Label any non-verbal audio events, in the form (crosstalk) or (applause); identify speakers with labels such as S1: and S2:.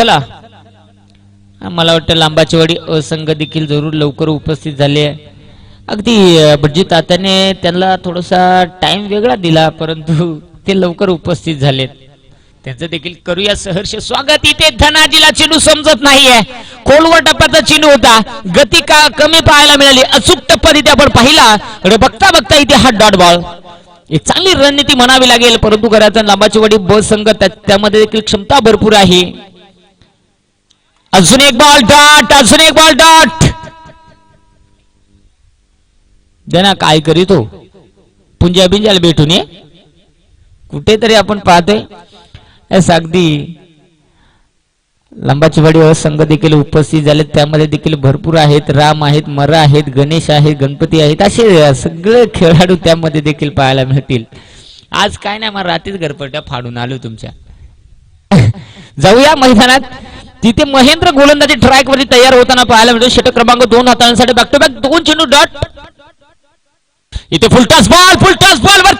S1: चला. मला वाटतं लांबाची वाडी असंघ देखील जरूर लवकर उपस्थित झाले आहे. अगदी भटजी तात्याने त्यांना थोडासा टाइम वेगळा दिला परंतु (laughs) ते लवकर उपस्थित झालेत. त्यांचं देखील करूया सहर्ष स्वागत. इथे धनाजीला चिनू समजत नाहीये. खोलवर टप्प्याचा चिनू होता. गती का कमी पाहायला मिळाली? अचूक टप्पा तिथे आपण पाहिला. बघता बघता इथे हा डॉट बॉल. एक चांगली रणनीती म्हणावी लागेल परंतु घराचा लांबाची वाडी बस संघ त्यामध्ये देखील क्षमता भरपूर आहे. अजून एक बॉल डॉट अजून एक बॉल डॉट देना काय करीतो हो पुंजा बिंजाला भेटून ये. कुठेतरी आपण पाहतोय. अगदी लंबाची वाडी संघ देखील उपस्थित झाले त्यामध्ये देखील भरपूर आहेत. राम आहेत मरा आहेत गणेश आहेत गणपती आहेत. असे सगळे खेळाडू त्यामध्ये देखील पाहायला मिळतील. आज काय नाही मग रात्रीच गरपट्या फाडून आलो तुमच्या. जाऊया मैदानात. तिथे महेंद्र गोलंदाजी ट्रॅक वरती तयार होताना पाहायला मिळतो. षटक क्रमांक दोन हातांसाठी बॅक टू बॅक दोन चेंडू डॉट. इथे फुलटास बॉल फुलटास बॉल वर